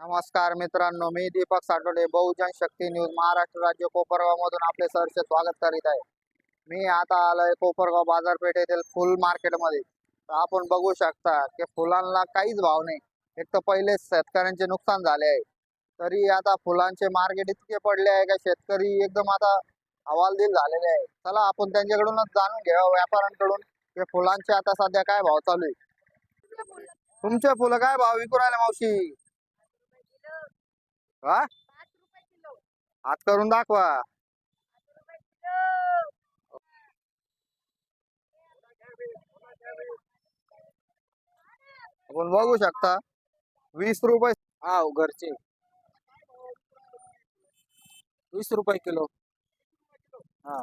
नमस्कार मित्रांनो मी दीपक साठोडे बहुजन शक्ती न्यूज महाराष्ट्र राज्य कोपरगाव मधून आपले सहर्ष स्वागत करीत आहे. मी आता आलोय कोपरगाव बाजारपेठ येथील फुल मार्केटमध्ये तर आपण बघू शकता की फुलांना काहीच भाव नाही. एक तर पहिले शेतकऱ्यांचे नुकसान झाले आहे. तरी आता फुलांचे मार्केट इतके पडले आहे का शेतकरी एकदम आता हवालदिल झालेले आहे. चला आपण त्यांच्याकडूनच जाणून घ्यावं व्यापाऱ्यांकडून की फुलांचे आता सध्या काय भाव चालू आहे. तुमचे फुलं काय भाव विकून राहिले मावशी? हा? हात करून दाखवा. आपण बघू शकता वीस रुपये. हा घरचे. वीस रुपये किलो. हा.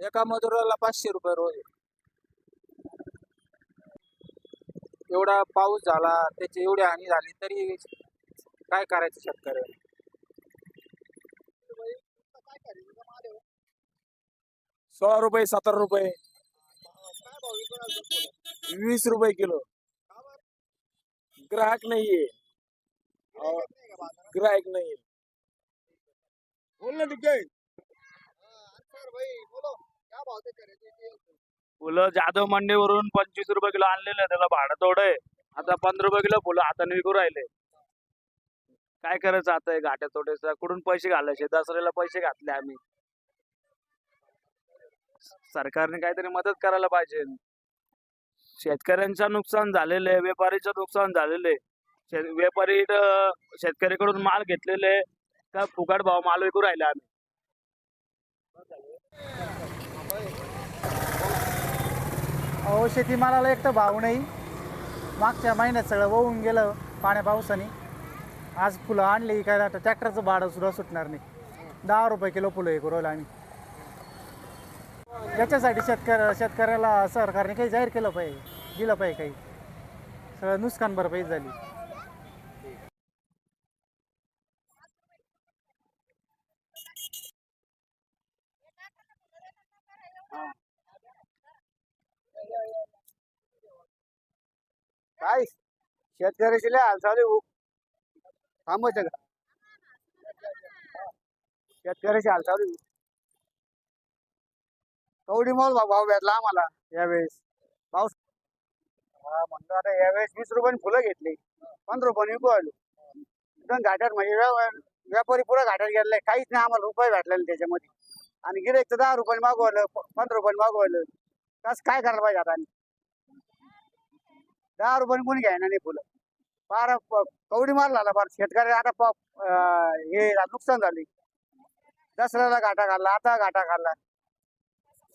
एका मजुराला पाचशे रुपये रोज आहे. एवढा पाऊस झाला त्याची एवढी हानी झाली तरी काय करायचं शेतकऱ्याने सोळा रुपये सतरा रुपये. वीस रुपये किलो. ग्राहक नाहीये. हो. ग्राहक नाहीये. बोल ना तिथे फुलं जाधव मंडीवरून पंचवीस रुपये किलो आणलेले आहे, त्याला भाडं थोडं आहे. आता पंधरा रुपये किलो फुलं हाताने विकू राहिले. काय करायचं आता हे घाट्या तोड्याचं कुठून पैसे घालायचे? दसऱ्याला पैसे घातले आम्ही. सरकारने काहीतरी मदत करायला पाहिजे. शेतकऱ्यांचं नुकसान झालेलं आहे. व्यापारीचं नुकसान झालेलं आहे. शे- व्यापारी शेतकऱ्याकडून माल घेतलेले का फुकट भाव माल विकू राहिले आम्ही? अहो शेतीमालाला एक तर भाव नाही. मागच्या महिन्यात सगळं वाहून गेलं पाण्या पावसाने. आज फुलं आणली काय आता ट्रॅक्टरचं भाडं सुद्धा सुटणार नाही. दहा रुपये किलो फुलं हे करू आम्ही. याच्यासाठी शेतकऱ्या शेतकऱ्याला सरकारने काही जाहीर केलं पाहिजे दिलं पाहिजे काही. सगळं नुकसान भरपाई झाली. काय शेतकऱ्याची लय हाल चालू आहे हो. का? शेतकऱ्याची हालचाली आहे. हो. कवडी मोल भाव भाव भेटला आम्हाला यावेळेस. पाऊस हा, म्हणलं आता यावेळेस वीस रुपयाने फुलं घेतली. पंधरा रुपयाने विकू आलो. एकदम घाट्यात म्हणजे व्या- व्यापारी पुरा घाट्यात गेलेला. काहीच नाही आम्हाला रुपये भेटलेले त्याच्यामध्ये. आणि गिराईक तर दहा रुपयाने मागवलं प- पंधरा रुपयाने मागवलं कसं काय करायला पाहिजे आता आणि? दहा रुपयाने कोणी घ्यायना नाही फुलं फार कवडी मार लागला फार शेतकरी. आता हे नुकसान झाले. दसऱ्याला घाटा घालला आता घाटा घालला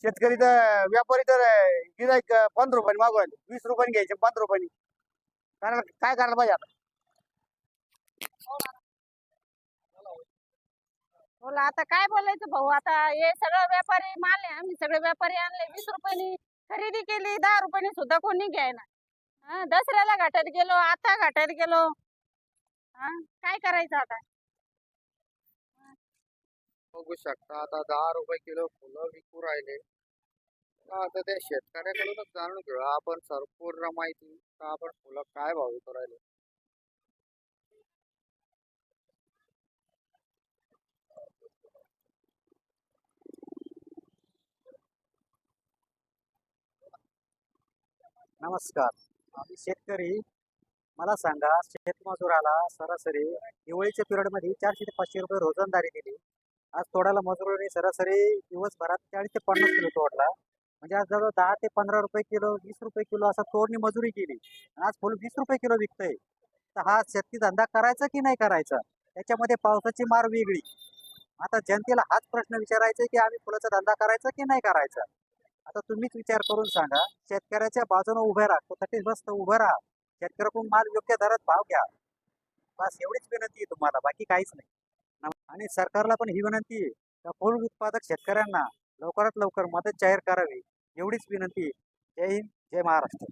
शेतकरी तर व्यापारी तर गिराईक पंधरा रुपयाने मागवायला. वीस रुपयाने घ्यायचे पंधरा रुपयाने. कारण काय करायला पाहिजे आता? बोला आता काय बोलायचं भाऊ? आता हे सगळं व्यापारी माल आहे. आम्ही सगळे व्यापारी आणले. वीस रुपयानी खरेदी केली दहा रुपयाने सुद्धा कोणी घ्यायना. हा, दसऱ्याला घाटात गेलो आता घाटात गेलो. हा काय करायचं आता? बघू शकता आता दहा रुपये किलो फुलं विकू राहिले. आता ते शेतकऱ्याकडूनच जाणून घेऊ आपण संपूर्ण माहिती का आपण फुलं काय भाव विकू राहिले? नमस्कार. आम्ही शेतकरी. मला सांगा शेतमजुराला सरासरी दिवाळीच्या पिरियडमध्ये चारशे ते पाचशे रुपये रोजंदारी दिली. आज तोडाला मजुराने सरासरी दिवसभरात चाळीस ते पन्नास किलो तोडला म्हणजे आज जवळ दहा ते पंधरा रुपये किलो वीस रुपये किलो असं तोडणी मजुरी केली. आज फुल वीस रुपये किलो विकतंय. तर हा शेती धंदा करायचा की नाही करायचा? त्याच्यामध्ये पावसाची मार वेगळी. आता जनतेला हाच प्रश्न विचारायचा आहे की आम्ही फुलाचा धंदा करायचा की नाही करायचा? आता तुम्हीच विचार करून सांगा शेतकऱ्याच्या बाजूने उभे राहा स्वतःच बसतं उभं राहा. शेतकऱ्याकडून माल योग्य दरात भाव घ्या. बस एवढीच विनंती आहे तुम्हाला बाकी काहीच नाही. आणि सरकारला पण ही विनंती आहे का उत्पादक शेतकऱ्यांना लवकरात लवकर मदत जाहीर करावी एवढीच विनंती जय हिंद जय महाराष्ट्र.